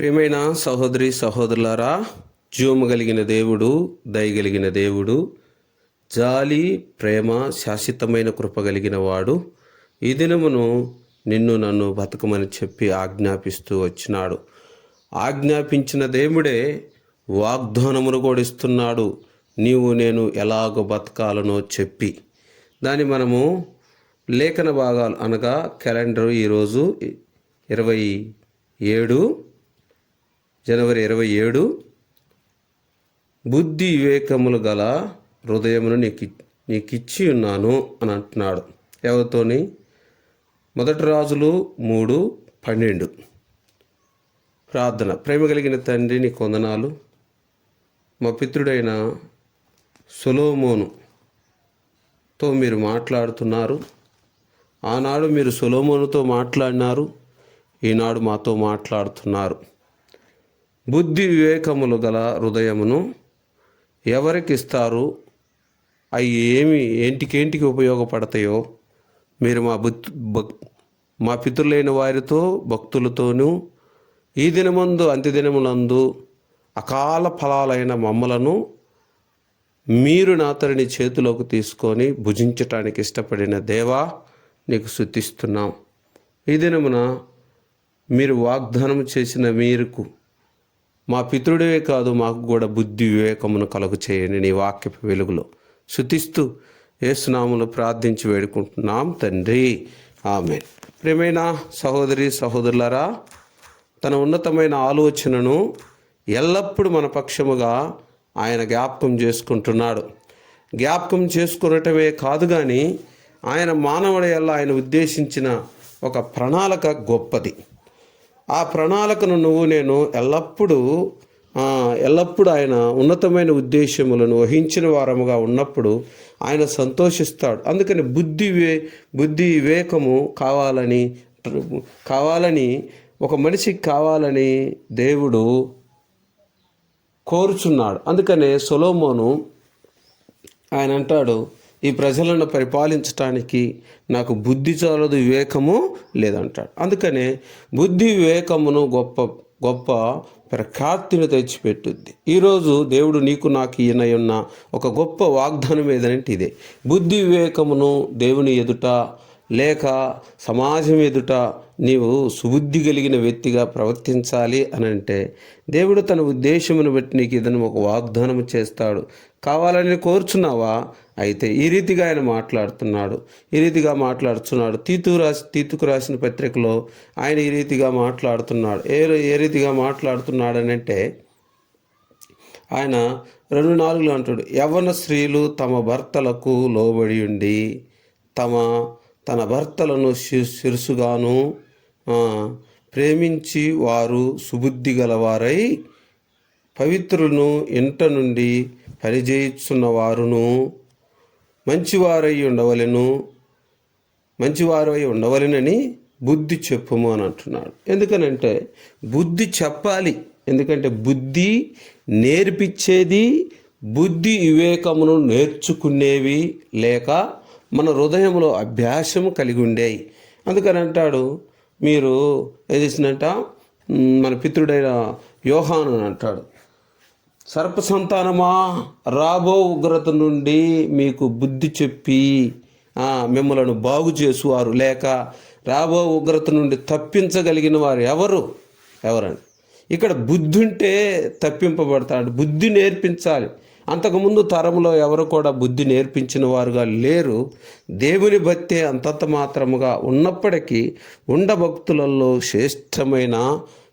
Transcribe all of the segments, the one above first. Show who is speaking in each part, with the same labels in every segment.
Speaker 1: ప్రియమైన సహోదరి సహోదరులారా జీవము కలిగిన దేవుడు దయగలిగిన దేవుడు జాలి ప్రేమ శాశ్వతమైన కృప కలిగిన వాడు ఈ దినమును నిన్ను నన్ను బతకమని చెప్పి ఆజ్ఞాపిస్తూ వచ్చినాడు. ఆజ్ఞాపించిన దేవుడే వాగ్దానమును కూడా ఇస్తున్నాడు. నీవు నేను ఎలాగో బతకాలనో చెప్పి. దాన్ని మనము లేఖన భాగాలు అనగా క్యాలెండర్ ఈరోజు ఇరవై ఏడు జనవరి ఇరవై ఏడు. బుద్ధి వివేకములు గల హృదయమును నీకు నీకిచ్చి ఉన్నాను అని అంటున్నాడు. ఎవరితోని? మొదటి రాజులు మూడు పన్నెండు. ప్రార్థన. ప్రేమ కలిగిన తండ్రి నీ కొందనాలు మా పితృడైన సొలోమోనుతో మీరు మాట్లాడుతున్నారు. ఆనాడు మీరు సొలోమోనుతో మాట్లాడినారు. ఈనాడు మాతో మాట్లాడుతున్నారు. బుద్ధి వివేకములు గల హృదయమును ఎవరికి ఇస్తారు అవి ఏమి ఏంటికేంటికి ఉపయోగపడతాయో మీరు మా బుత్ భక్ మా పితరులైన వారితో భక్తులతోనూ ఈ దినమందు అంత్యదినములందు అకాల ఫలాలైన మమ్మలను మీరు నాతరిని చేతిలోకి తీసుకొని భుజించటానికి ఇష్టపడిన దేవా నీకు శుద్ధిస్తున్నాం ఈ దినమున మీరు వాగ్దానం చేసిన మీరుకు మా పితృడే కాదు మాకు కూడా బుద్ధి వివేకమును కలుగు చేయండి నీ వాక్యపు వెలుగులో. శుతిస్తూ ఏసునాములు ప్రార్థించి వేడుకుంటున్నాం తండ్రి. ఆమె ప్రేమైన సహోదరి సహోదరులరా తన ఉన్నతమైన ఆలోచనను ఎల్లప్పుడూ మన పక్షముగా ఆయన జ్ఞాపకం చేసుకుంటున్నాడు. జ్ఞాపకం చేసుకునటమే కాదు కానీ ఆయన మానవుడి వల్ల ఆయన ఉద్దేశించిన ఒక ప్రణాళిక గొప్పది. ఆ ప్రణాళికను నువ్వు నేను ఎల్లప్పుడూ ఎల్లప్పుడూ ఆయన ఉన్నతమైన ఉద్దేశములను వహించిన వారముగా ఉన్నప్పుడు ఆయన సంతోషిస్తాడు. అందుకని బుద్ధి వే బుద్ధి వివేకము కావాలని కావాలని ఒక మనిషికి కావాలని దేవుడు కోరుచున్నాడు. అందుకనే సొలోమోను ఆయన అంటాడు ఈ ప్రజలను పరిపాలించటానికి నాకు బుద్ధి చాలదు వివేకము లేదంటాడు. అందుకనే బుద్ధి వివేకమును గొప్ప గొప్ప ప్రఖ్యాతిని తెచ్చిపెట్టుద్ది. ఈరోజు దేవుడు నీకు నాకు ఈయన ఉన్న ఒక గొప్ప వాగ్దానం ఏదంటే ఇదే. బుద్ధి వివేకమును దేవుని ఎదుట లేక సమాజం ఎదుట నీవు సుబుద్ధి కలిగిన వ్యక్తిగా ప్రవర్తించాలి అని అంటే దేవుడు తన ఉద్దేశమును బట్టి నీకు ఇదను ఒక వాగ్దానం చేస్తాడు. కావాలని కోరుచున్నావా? అయితే ఈ రీతిగా ఆయన మాట్లాడుతున్నాడు ఈ రీతిగా మాట్లాడుతున్నాడు. తీతు రాసి తీతుకు రాసిన పత్రికలో ఆయన ఈ రీతిగా మాట్లాడుతున్నాడు. ఏ ఏ రీతిగా మాట్లాడుతున్నాడు అని అంటే ఆయన రెండు నాలుగులో అంటాడు యవ్వన స్త్రీలు తమ భర్తలకు లోబడి ఉండి తమ తన భర్తలను శి- శిరసుగాను ప్రేమించి వారు సుబుద్ధి గలవారై పవిత్రులను ఇంట నుండి పనిచేయుచున్న వారును మంచివారై ఉండవలెను మంచివారై ఉండవలెనని బుద్ధి చెప్పుము అని అంటున్నాడు. ఎందుకనంటే బుద్ధి చెప్పాలి. ఎందుకంటే బుద్ధి నేర్పించేది బుద్ధి వివేకమును నేర్చుకునేవి లేక మన హృదయంలో అభ్యాసము కలిగి ఉండేవి అందుకని అంటాడు మీరు ఏం చేసిందంట? మన పితృడైన యోహాను అని అంటాడు. సర్ప సంతానమా? రాబో ఉగ్రత నుండి మీకు బుద్ధి చెప్పి మిమ్మలను బాగు చేసువారు. లేక రాబో ఉగ్రత నుండి తప్పించగలిగిన వారు ఎవరు? ఎవరని ఇక్కడ బుద్ధి ఉంటే తప్పింపబడతాడు. బుద్ధి నేర్పించాలి. అంతకుముందు తరంలో ఎవరు కూడా బుద్ధి నేర్పించిన వారుగా లేరు. దేవుని భక్తే అంతంత మాత్రముగా ఉన్నప్పటికీ ఉండభక్తులలో శ్రేష్టమైన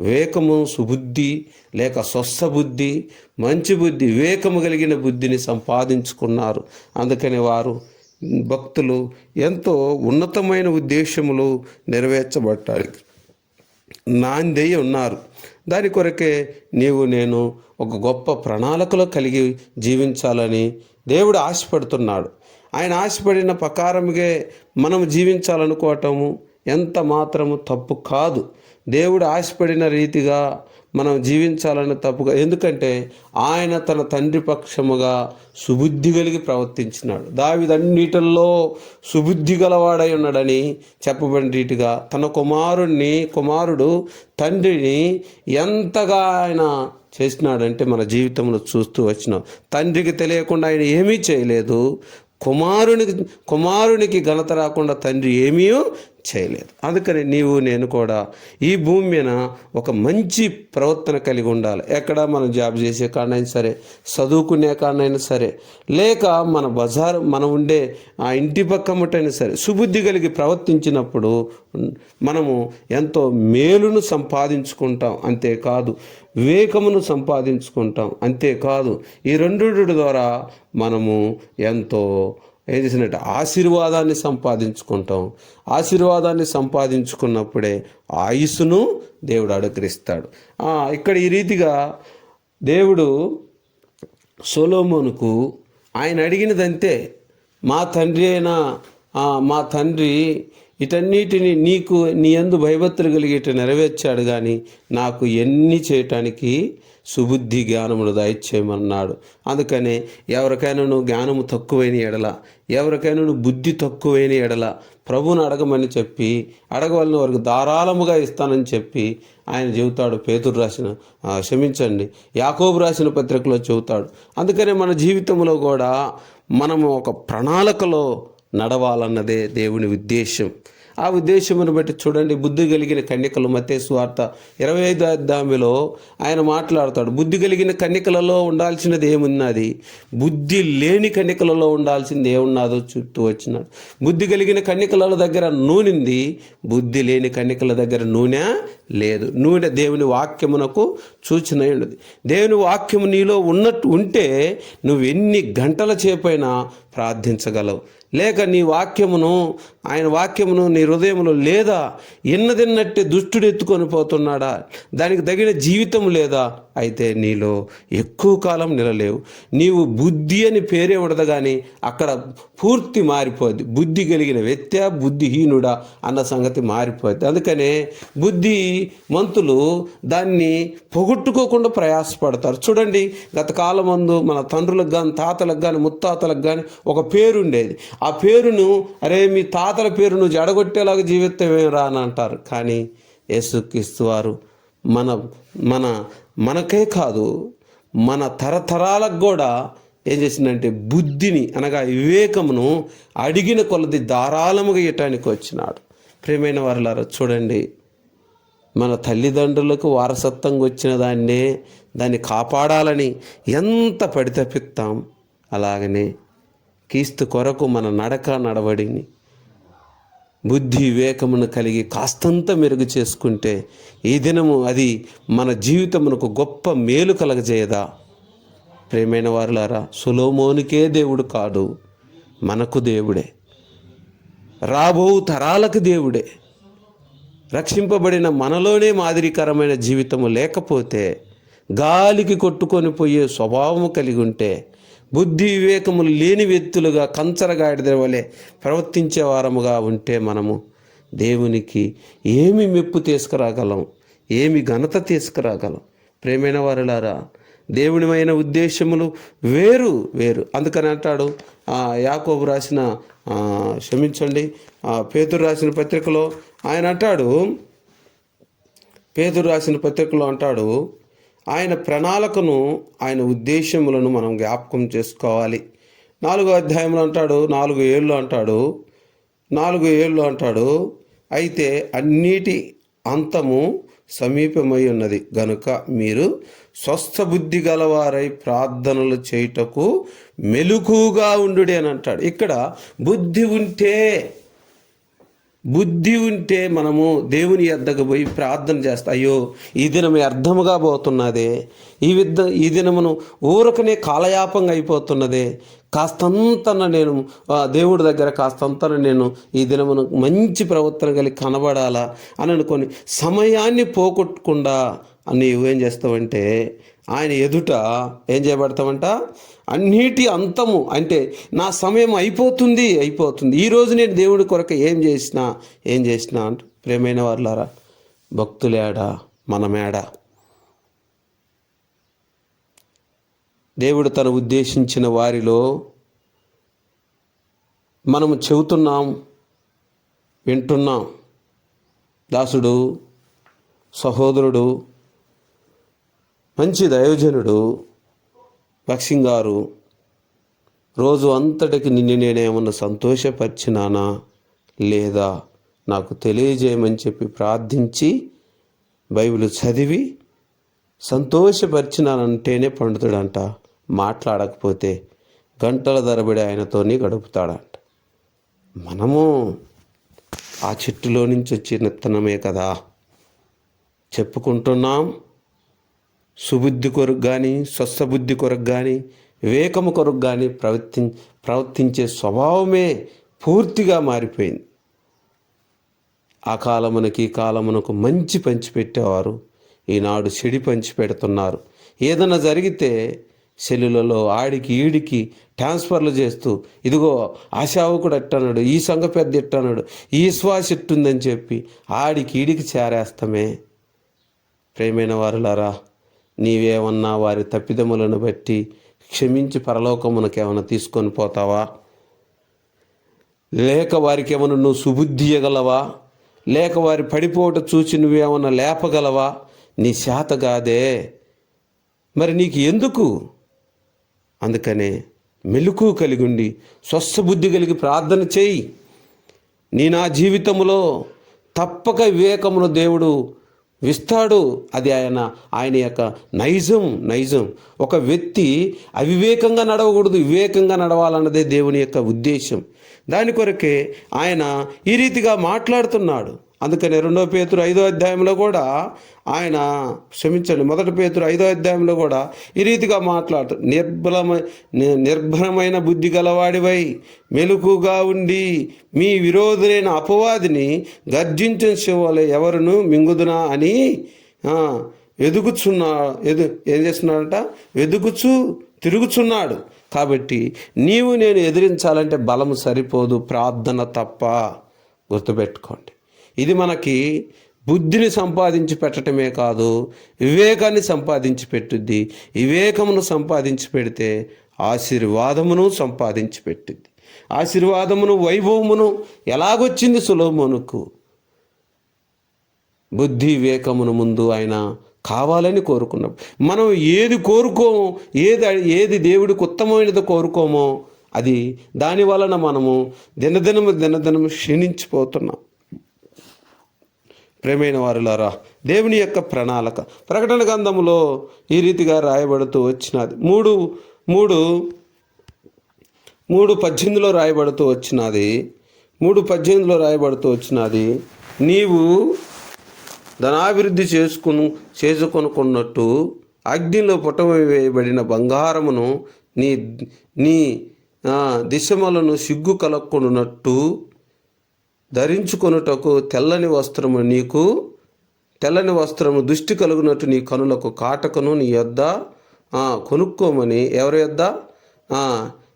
Speaker 1: వివేకము సుబుద్ధి లేక స్వస్థ బుద్ధి మంచి బుద్ధి వివేకము కలిగిన బుద్ధిని సంపాదించుకున్నారు. అందుకని వారు భక్తులు ఎంతో ఉన్నతమైన ఉద్దేశములు నెరవేర్చబట్టాలి నాందై ఉన్నారు. దాని కొరకే నీవు నేను ఒక గొప్ప ప్రణాళికలో కలిగి జీవించాలని దేవుడు ఆశపడుతున్నాడు. ఆయన ఆశపడిన ప్రకారముగే మనం జీవించాలనుకోవటము ఎంత మాత్రము తప్పు కాదు. దేవుడు ఆశపడిన రీతిగా మనం జీవించాలని తప్పుగా ఎందుకంటే ఆయన తన తండ్రి పక్షముగా సుబుద్ధి కలిగి ప్రవర్తించినాడు. దావిదన్నిటిల్లో సుబుద్ధి గలవాడై ఉన్నాడని చెప్పబడిన రీతిగా తన కుమారుణ్ణి కుమారుడు తండ్రిని ఎంతగా ఆయన చేసినాడంటే మన జీవితంలో చూస్తూ వచ్చినాం. తండ్రికి తెలియకుండా ఆయన ఏమీ చేయలేదు. కుమారునికి కుమారునికి ఘనత రాకుండా తండ్రి ఏమీ చేయలేదు. అందుకని నీవు నేను కూడా ఈ భూమి మీద ఒక మంచి ప్రవర్తన కలిగి ఉండాలి. ఎక్కడ మనం జాబ్ చేసే కాడనైనా సరే చదువుకునే కాడనైనా సరే లేక మన బజార్ మనం ఉండే ఆ ఇంటి పక్కమటైనా సరే సుబుద్ధి కలిగి ప్రవర్తించినప్పుడు మనము ఎంతో మేలును సంపాదించుకుంటాం. అంతేకాదు వివేకమును సంపాదించుకుంటాం. అంతేకాదు ఈ రెండు ద్వారా మనము ఎంతో ఏం చేసినట్టు ఆశీర్వాదాన్ని సంపాదించుకుంటాం. ఆశీర్వాదాన్ని సంపాదించుకున్నప్పుడే ఆయుస్సును దేవుడు అనుగ్రహిస్తాడు. ఇక్కడ ఈ రీతిగా దేవుడు సొలోమోనుకు ఆయన అడిగినదంతే మా తండ్రి అయినా మా తండ్రి ఇటన్నిటిని నీకు నీ ఎందు భయభక్తులు కలిగేట నెరవేర్చాడు కానీ నాకు ఎన్ని చేయటానికి సుబుద్ధి జ్ఞానములు దయచేయమన్నాడు అందుకనే ఎవరికైనా నువ్వు జ్ఞానము తక్కువైన ఎడల ఎవరికైనా నువ్వు బుద్ధి తక్కువైన ఎడల ప్రభువుని అడగమని చెప్పి అడగవలన వారికి ధారాళముగా ఇస్తానని చెప్పి ఆయన చెబుతాడు. పేతురు రాసిన క్షమించండి. యాకోబు రాసిన పత్రికలో చెబుతాడు. అందుకనే మన జీవితంలో కూడా మనము ఒక ప్రణాళికలో నడవాలన్నదే దేవుని ఉద్దేశం ఆ ఉద్దేశమును బట్టి చూడండి బుద్ధి కలిగిన కన్యకలు మతే స్వార్థ ఇరవై ఐదు అధ్యాయంలో ఆయన మాట్లాడతాడు. బుద్ధి కలిగిన కన్యకలలో ఉండాల్సినది ఏమున్నది? బుద్ధి లేని కన్యకలలో ఉండాల్సింది ఏమున్నదో చుట్టూ వచ్చినాడు. బుద్ధి కలిగిన కన్యకల దగ్గర నూనెంది బుద్ధి లేని కన్యకల దగ్గర నూనె లేదు. నువ్వు దేవుని వాక్యమునకు సూచన ఉండదు. దేవుని వాక్యము నీలో ఉన్నట్టు ఉంటే నువ్వు ఎన్ని గంటల చేపైనా ప్రార్థించగలవు. లేక నీ వాక్యమును ఆయన వాక్యమును నీ హృదయంలో లేదా ఎన్నదిన్నట్టే దుష్టుడు ఎత్తుకొని పోతున్నాడా? దానికి తగిన జీవితం లేదా? అయితే నీలో ఎక్కువ కాలం నిలలేవు. నీవు బుద్ధి అని పేరే ఉండదు కానీ అక్కడ పూర్తి మారిపోద్ది. బుద్ధి కలిగిన వ్యక్తి బుద్ధిహీనుడా? అన్న సంగతి మారిపోద్ది. అందుకనే బుద్ధి మంతులు దాన్ని పొగొట్టుకోకుండా ప్రయాసపడతారు. చూడండి గత కాలం ముందు మన తండ్రులకు కానీ తాతలకు కానీ ముత్తాతలకు కానీ ఒక పేరు ఉండేది ఆ పేరును అరే మీ తాతల పేరు నువ్వు జడగొట్టేలాగా జీవితమేరా అని అంటారు. కానీ యేసుక్రీస్తు వారు మన మన మనకే కాదు మన తరతరాలకు కూడా ఏం చేసిందంటే బుద్ధిని అనగా వివేకమును అడిగిన కొలది ధారాళముగా ఇయటానికి వచ్చినాడు. ప్రేమైన వారిలారా చూడండి మన తల్లిదండ్రులకు వారసత్వంగా వచ్చిన దాన్నే దాన్ని కాపాడాలని ఎంత పడితపిస్తాం అలాగనే క్రీస్తు కొరకు మన నడక నడవడిని బుద్ధి వివేకమును కలిగి కాస్తంత మెరుగు చేసుకుంటే ఈ దినము అది మన జీవితమునకు గొప్ప మేలు కలగజేయదా. ప్రేమైన వారులారా సులోమోనికే దేవుడు కాదు మనకు దేవుడే. రాబో తరాలకు దేవుడే. రక్షింపబడిన మనలోనే మాదిరికరమైన జీవితము లేకపోతే గాలికి కొట్టుకొని పోయే స్వభావము కలిగి ఉంటే బుద్ధి వివేకములు లేని వ్యక్తులుగా కంచరగాడిద వలె ప్రవర్తించే వారముగా ఉంటే మనము దేవునికి ఏమి మెప్పు తీసుకురాగలం ఏమి ఘనత తీసుకురాగలం. ప్రేమైన వారులారా దేవునిమైన ఉద్దేశములు వేరు వేరు. అందుకని అంటాడు యాకోబు రాసిన క్షమించండి ఆ, పేతురు రాసిన పత్రికలో ఆయన అంటాడు పేదరు రాసిన పత్రికలో అంటాడు ఆయన ప్రణాళికను ఆయన ఉద్దేశములను మనం జ్ఞాపకం చేసుకోవాలి. నాలుగో అధ్యాయంలో అంటాడు నాలుగు ఏళ్ళు అంటాడు నాలుగు ఏళ్ళు అంటాడు అయితే అన్నిటి అంతము సమీపమై ఉన్నది. గనుక మీరు స్వస్థ బుద్ధి గలవారై ప్రార్థనలు చేయుటకు మెలుకుగా ఉండుడే అని అంటాడు. ఇక్కడ బుద్ధి ఉంటే బుద్ధి ఉంటే మనము దేవుని ఎద్దకు పోయి ప్రార్థన చేస్తా అయ్యో ఈ దినం అర్థముగా పోతున్నదే ఈ విద్ద ఈ దినమును ఊరకనే కాలయాపంగా అయిపోతున్నదే కాస్తంతన నేను దేవుడి దగ్గర కాస్తంతన నేను ఈ దినమును మంచి ప్రవర్తన కలిగి కనబడాలా అని అనుకొని సమయాన్ని పోగొట్టకుండా నీవు ఏం చేస్తావంటే ఆయన ఎదుట ఏం చేయబడతావంట? అన్నిటి అంతము అంటే నా సమయం అయిపోతుంది అయిపోతుంది. ఈరోజు నేను దేవుడి కొరకు ఏం చేసినా ఏం చేసినా అంట. ప్రేమైన వాళ్ళారా భక్తులేడా మనమేడా దేవుడు తను ఉద్దేశించిన వారిలో మనము చెబుతున్నాం వింటున్నాం. దాసుడు సహోదరుడు మంచి దయోజనుడు భక్సింగ్ గారు రోజు అంతటికి నిన్ను నేనేమన్నా సంతోషపరిచినానా లేదా నాకు తెలియజేయమని చెప్పి ప్రార్థించి బైబిల్ చదివి సంతోషపరిచినానంటేనే పండుతాడంట. మాట్లాడకపోతే గంటల ధరబడి ఆయనతోని గడుపుతాడంట. మనము ఆ చెట్టులో నుంచి వచ్చిన విత్తనమే కదా. చెప్పుకుంటున్నాం. సుబుద్ధి కొరకు కానీ స్వస్థబుద్ధి కొరకు కానీ వివేకము కొరకు కానీ ప్రవర్తి ప్రవర్తించే స్వభావమే పూర్తిగా మారిపోయింది. ఆ కాలమునకి ఈ కాలమునకు మంచి పంచిపెట్టేవారు ఈనాడు చెడి పంచిపెడుతున్నారు ఏదైనా జరిగితే సెల్లులలో ఆడికి ఈడికి ట్రాన్స్ఫర్లు చేస్తూ ఇదిగో ఆశావుకుడు ఎట్టన్నాడు ఈ సంఘ పెద్ద ఎట్టన్నాడు ఈ శ్వాస ఎట్టుందని చెప్పి ఆడికి ఈడికి చేరేస్తామే. ప్రేమైన వారులారా నీవేమన్నా వారి తప్పిదములను బట్టి క్షమించి పరలోకమునకు ఏమైనా తీసుకొని పోతావా? లేక వారికి ఏమైనా నువ్వు సుబుద్ధి ఇవ్వగలవా లేక వారి పడిపోవట చూచి నువ్వేమన్నా లేపగలవా? నీ శాత కాదే మరి నీకు ఎందుకు? అందుకనే మెలకు కలిగి ఉండి స్వస్థబుద్ధి కలిగి ప్రార్థన చేయి. నీ నా జీవితంలో తప్పక వివేకమును దేవుడు విస్తాడు. అది ఆయన ఆయన యొక్క నైజం నైజం. ఒక వ్యక్తి అవివేకంగా నడవకూడదు. వివేకంగా నడవాలన్నదే దేవుని యొక్క ఉద్దేశం. దాని కొరకే ఆయన ఈ రీతిగా మాట్లాడుతున్నాడు. అందుకని రెండో పేతురు ఐదో అధ్యాయంలో కూడా ఆయన క్షమించండి మొదటి పేతురు ఐదో అధ్యాయంలో కూడా ఈ రీతిగా మాట్లాడు నిర్బలమై నిర్భరమైన బుద్ధి గలవాడివై మెలుకుగా ఉండి మీ విరోధులైన అపవాదిని గర్జించిన శివలే ఎవరును మింగుదునా అని ఎదుగుచున్నా ఎదు ఏం చేస్తున్నాడంట? ఎదుగుచు తిరుగుచున్నాడు. కాబట్టి నీవు నేను ఎదిరించాలంటే బలము సరిపోదు ప్రార్థన తప్ప గుర్తుపెట్టుకోండి. ఇది మనకి బుద్ధిని సంపాదించి పెట్టడమే కాదు వివేకాన్ని సంపాదించి పెట్టుద్ది. వివేకమును సంపాదించి పెడితే ఆశీర్వాదమును సంపాదించి పెట్టిద్ది. ఆశీర్వాదమును వైభవమును ఎలాగొచ్చింది సులోమునుకు? బుద్ధి వివేకమును ముందు ఆయన కావాలని కోరుకున్నాం మనం ఏది కోరుకోమో ఏది ఏది దేవుడికి ఉత్తమమైనది కోరుకోమో అది దాని వలన మనము దినదినము దినదినము క్షీణించిపోతున్నాం. ప్రేమైన వారులారా దేవుని యొక్క ప్రణాళిక ప్రకటన గ్రంథములో ఈ రీతిగా రాయబడుతూ వచ్చినది. మూడు మూడు మూడు పద్దెనిమిదిలో రాయబడుతూ వచ్చినది. మూడు పద్దెనిమిదిలో రాయబడుతూ వచ్చినది. నీవు ధనాభివృద్ధి చేసుకును చేసుకొనుకున్నట్టు అగ్నిలో పుటమి వేయబడిన బంగారమును నీ నీ దిశమలను సిగ్గు కలక్కున్నట్టు ధరించుకొనుటకు తెల్లని వస్త్రము నీకు తెల్లని వస్త్రము దృష్టి కలుగునట్టు నీ కనులకు కాటకను నీ యొద్ద కొనుక్కోమని ఎవరి యొద్ద?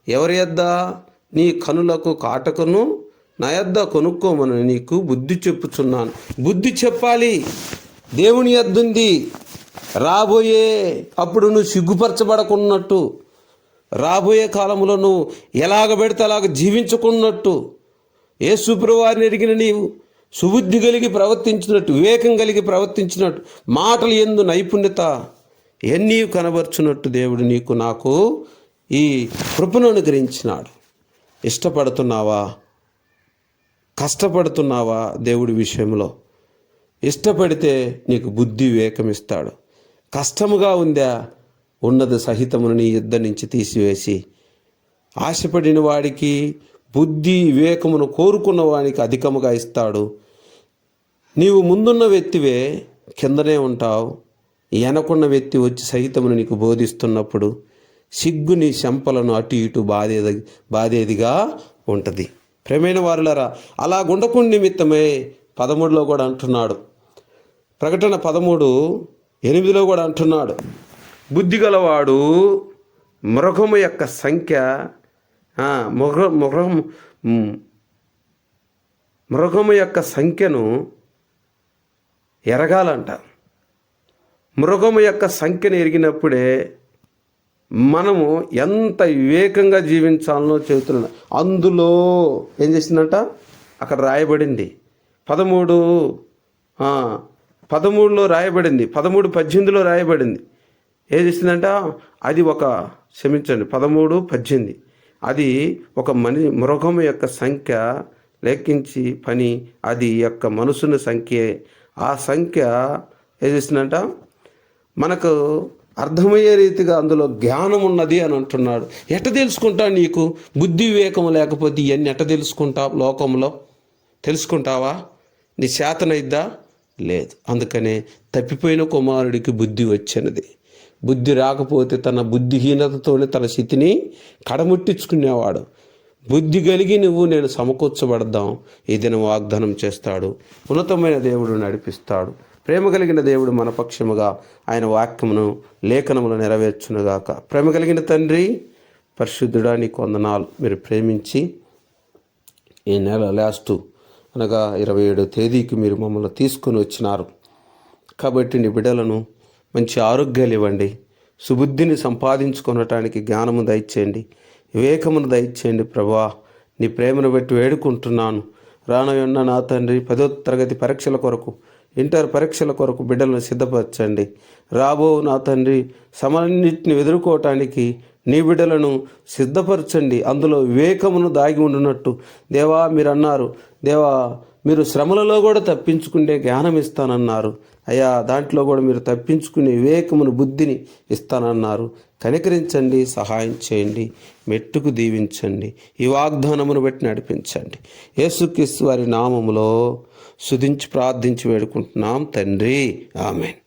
Speaker 1: ఎవరి యొద్ద? నీ కనులకు కాటకను నా యొద్ద కొనుక్కోమని నీకు బుద్ధి చెప్పుచున్నాను. బుద్ధి చెప్పాలి. దేవుని యొద్దుంది. రాబోయే అప్పుడు నువ్వు సిగ్గుపరచబడకున్నట్టు రాబోయే కాలంలో నువ్వు ఎలాగ పెడితే అలాగ జీవించుకున్నట్టు ఏ వారిని ఎరిగిన నీవు సుబుద్ధి కలిగి ప్రవర్తించినట్టు వివేకం కలిగి ప్రవర్తించినట్టు మాటలు ఎందు నైపుణ్యత ఎన్నీ కనబరుచున్నట్టు దేవుడు నీకు నాకు ఈ కృపను అనుగ్రహించినాడు. ఇష్టపడుతున్నావా? కష్టపడుతున్నావా దేవుడి విషయంలో? ఇష్టపడితే నీకు బుద్ధి వివేకం ఇస్తాడు కష్టముగా ఉందా? ఉన్నది సహితమును నీ యుద్ధ నుంచి తీసివేసి ఆశపడిన వాడికి బుద్ధి వివేకమును కోరుకున్న వానికి అధికముగా ఇస్తాడు. నీవు ముందున్న వ్యక్తివే కిందనే ఉంటావు. వెనకున్న వ్యక్తి వచ్చి సహితమును నీకు బోధిస్తున్నప్పుడు సిగ్గు నీ శంపలను అటు ఇటు బాధేది బాధేదిగా ఉంటుంది. ప్రేమైన వారులరా అలా గుండకుని నిమిత్తమే పదమూడులో కూడా అంటున్నాడు. ప్రకటన పదమూడు ఎనిమిదిలో కూడా అంటున్నాడు. బుద్ధి గలవాడు మృగము యొక్క సంఖ్య మృగ మృగం మృగము యొక్క సంఖ్యను ఎరగాలంట మృగము యొక్క సంఖ్యను ఎరిగినప్పుడే మనము ఎంత వివేకంగా జీవించాలనో చెబుతున్నాడు అందులో ఏం చేసిందంట? అక్కడ రాయబడింది. పదమూడు పదమూడులో రాయబడింది. పదమూడు పద్దెనిమిదిలో రాయబడింది. ఏం చేసిందంట? అది ఒక క్షమించండి. పదమూడు పద్దెనిమిది. అది ఒక మని మృగం యొక్క సంఖ్య లెక్కించి పని అది యొక్క మనసుని సంఖ్యే. ఆ సంఖ్య ఏం చేసిందంట? మనకు అర్థమయ్యే రీతిగా అందులో జ్ఞానం ఉన్నది అని అంటున్నాడు. ఎట్ట తెలుసుకుంటా నీకు? బుద్ధి వివేకం లేకపోతే ఇవన్నీ ఎట్ట తెలుసుకుంటావు లోకంలో? తెలుసుకుంటావా? నీ చేతనైద్దా? లేదు. అందుకనే తప్పిపోయిన కుమారుడికి బుద్ధి వచ్చినది. బుద్ధి రాకపోతే తన బుద్ధిహీనతతోనే తన స్థితిని కడముట్టించుకునేవాడు. బుద్ధి కలిగి నువ్వు నేను సమకూర్చబడదాం. ఈ వాగ్దానం చేస్తాడు. ఉన్నతమైన దేవుడు నడిపిస్తాడు. ప్రేమ కలిగిన దేవుడు మన పక్షముగా ఆయన వాక్యమును లేఖనములు నెరవేర్చునుగాక. ప్రేమ కలిగిన తండ్రి పరిశుద్ధుడా నీకు వందనాలు. మీరు ప్రేమించి ఈ నెల లాస్ట్ అనగా ఇరవై ఏడో తేదీకి మీరు మమ్మల్ని తీసుకొని వచ్చినారు. కాబట్టి నీ బిడ్డలను మంచి ఆరోగ్యాలు ఇవ్వండి. సుబుద్ధిని సంపాదించుకొనటానికి జ్ఞానము దయచేయండి. వివేకమును దయచేయండి ప్రభా. నీ ప్రేమను బట్టి వేడుకుంటున్నాను. రానయున్న నా తండ్రి పదో తరగతి పరీక్షల కొరకు ఇంటర్ పరీక్షల కొరకు బిడ్డలను సిద్ధపరచండి. రాబో నా తండ్రి సమన్నిటిని ఎదుర్కోవటానికి నీ బిడ్డలను సిద్ధపరచండి. అందులో వివేకమును దాగి ఉండునట్టు దేవా మీరు అన్నారు దేవా మీరు శ్రమలలో కూడా తప్పించుకుంటే జ్ఞానం ఇస్తానన్నారు అయ్యా దాంట్లో కూడా మీరు తప్పించుకునే వివేకమును బుద్ధిని ఇస్తానన్నారు. కనికరించండి సహాయం చేయండి మెట్టుకు దీవించండి ఈ వాగ్దానమును బట్టి నడిపించండి. యేసుక్రీస్తు వారి నామములో సుధించి ప్రార్థించి వేడుకుంటున్నాం తండ్రి. ఆమెన్.